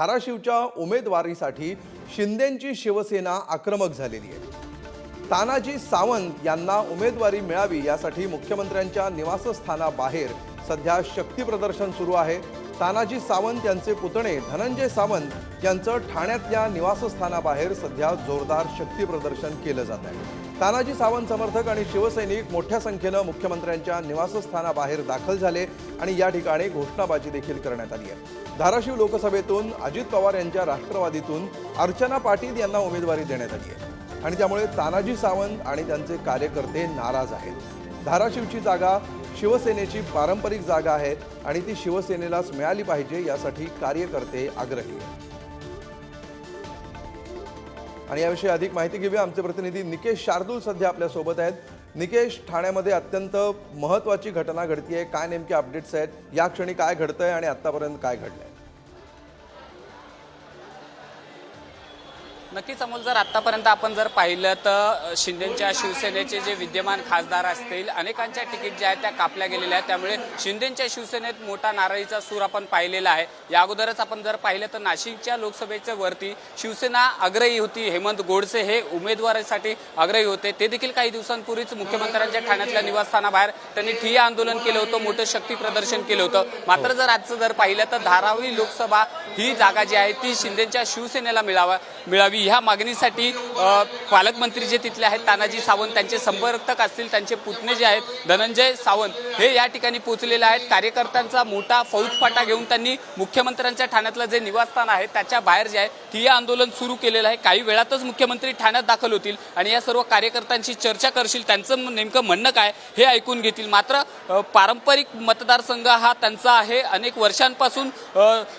धाराशिवच्या उमेदवारीसाठी शिंदेंची शिवसेना आक्रमक झालेली आहे. तानाजी सावंत यांना उमेदवारी मिळावी यासाठी मुख्यमंत्र्यांच्या निवासस्थानाबाहेर सध्या शक्ती प्रदर्शन सुरू आहे. तानाजी सावंत यांचे पुतणे धनंजय सावंत यांचं ठाण्यातल्या निवासस्थानाबाहेर सध्या जोरदार शक्तीप्रदर्शन केलं जात आहे. तानाजी सावंत समर्थक आणि शिवसैनिक मोठ्या संख्येनं मुख्यमंत्र्यांच्या निवासस्थानाबाहेर दाखल झाले आणि या ठिकाणी घोषणाबाजी देखील करण्यात आली आहे. धाराशिव लोकसभेतून अजित पवार यांच्या राष्ट्रवादीतून अर्चना पाटील यांना उमेदवारी देण्यात आली आहे. आणि त्यामुळे तानाजी सावंत आणि त्यांचे कार्यकर्ते नाराज आहेत. धाराशिवची जागा शिवसेनेची पारंपरिक जागा आहे आणि ती शिवसेनेलाच मिळाली पाहिजे यासाठी कार्यकर्ते आग्रही आहेत. आणि याविषयी अधिक माहिती घेऊया. आमचे प्रतिनिधी निकेश शार्दूल सध्या आपल्यासोबत आहेत. निकेश ठाण्यामध्ये अत्यंत महत्त्वाची घटना घडतीये. काय नेमके अपडेट्स आहेत? या क्षणी काय घडतंय आणि आतापर्यंत काय घडलंय? नक्कीच अमोल जर आतापर्यंत आपण जर पाहिलं तर शिंदेच्या शिवसेनेचे जे विद्यमान खासदार असतील अनेकांच्या तिकीट ज्या आहेत त्या कापल्या गेलेल्या आहेत. त्यामुळे शिंदेच्या शिवसेनेत मोठा नाराजीचा सूर आपण पाहिलेला आहे. या अगोदरच आपण जर पाहिलं तर नाशिकच्या लोकसभेच्या वरती शिवसेना आग्रही होती. हेमंत गोडसे हे उमेदवारीसाठी आग्रही होते. ते देखील काही दिवसांपूर्वीच मुख्यमंत्र्यांच्या ठाण्यातल्या निवासस्थानाबाहेर त्यांनी ठिय्या आंदोलन केलं होतं मोठं शक्ती प्रदर्शन केलं होतं. मात्र जर आजचं जर पाहिलं तर धारावी लोकसभा ही जागा जी आहे ती शिंदेच्या शिवसेनेला मिळावा मिळावी. ह्या मागणीसाठी पालकमंत्री जे तिथले आहेत तानाजी सावंत त्यांचे संपर्क असतील त्यांचे पुतणे जे आहेत धनंजय सावंत हे या ठिकाणी पोहोचलेले आहेत. कार्यकर्त्यांचा मोठा फौजफाटा घेऊन त्यांनी मुख्यमंत्र्यांच्या ठाण्यातलं जे निवासस्थान आहे त्याच्या बाहेर जे आहे ठिय्या आंदोलन सुरू केलेलं आहे. काही वेळातच मुख्यमंत्री ठाण्यात दाखल होतील आणि या सर्व कार्यकर्त्यांशी चर्चा करशील त्यांचं नेमकं म्हणणं काय हे ऐकून घेतील. मात्र पारंपरिक मतदारसंघ हा त्यांचा आहे. अनेक वर्षांपासून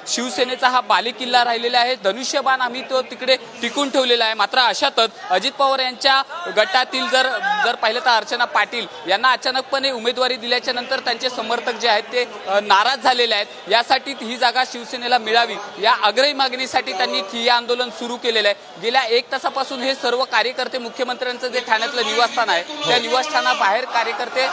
शिवसेनेचा हा बालेकिल्ला राहिलेला आहे. धनुष्यबाण आम्ही तो तिकडे टिकून ठेवलेला आहे. मात्र अशातच अजित पवार यांच्या गटातील जर जर पाहिलं तर अर्चना पाटील यांना अचानकपणे उमेदवारी दिल्याच्या नंतर त्यांचे समर्थक जे आहेत ते नाराज झालेले आहेत. यासाठी ही जागा शिवसेनेला मिळावी या आग्रही मागणीसाठी त्यांनी ठिय्या आंदोलन सुरू केलेलं आहे. गेल्या एक तासापासून हे सर्व कार्यकर्ते मुख्यमंत्र्यांचं जे ठाण्यातलं निवासस्थान आहे त्या निवासस्थानाबाहेर कार्यकर्ते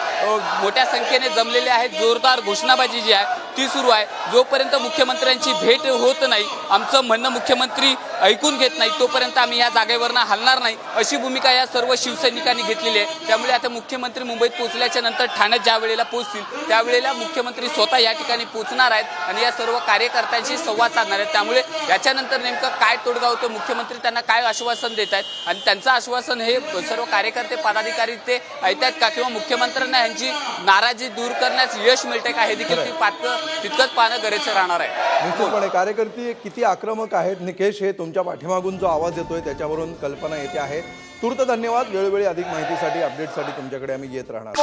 मोठ्या संख्येने जमलेले आहेत. जोरदार घोषणाबाजी जी आहे ती सुरू आहे. जोपर्यंत मुख्यमंत्र्यांची भेट होत नाही आमचं म्हणणं मुख्यमंत्री ऐकून घेत नाही तो तोपर्यंत आम्ही या जागेवरनं हलणार नाही अशी भूमिका या सर्व शिवसैनिकांनी घेतलेली आहे. त्यामुळे आता मुख्यमंत्री मुंबईत पोहोचल्याच्या नंतर ठाण्यात ज्या वेळेला पोहोचतील त्यावेळेला मुख्यमंत्री स्वतः या ठिकाणी पोहोचणार आहेत आणि या सर्व कार्यकर्त्यांशी संवाद साधणार आहेत. त्यामुळे याच्यानंतर नेमकं काय तोडगा होतं मुख्यमंत्री त्यांना काय आश्वासन देत आहेत आणि त्यांचं आश्वासन हे सर्व कार्यकर्ते पदाधिकारी ते ऐकतात का? किंवा मुख्यमंत्र्यांना यांची नाराजी दूर करण्यास यश मिळते का? हे देखील ती पात्र तितकंच पाहणं गरजेचं राहणार आहे. निश्चितपणे कार्यकर्ते किती आक्रमक आहेत निकेश हे तुमच्या पाठीमागून जो आवाज येतोय त्याच्यावरून कल्पना येते आहे. तूर्त धन्यवाद. वेळोवेळी अधिक माहितीसाठी अपडेटसाठी तुमच्याकडे आम्ही येत राहणार.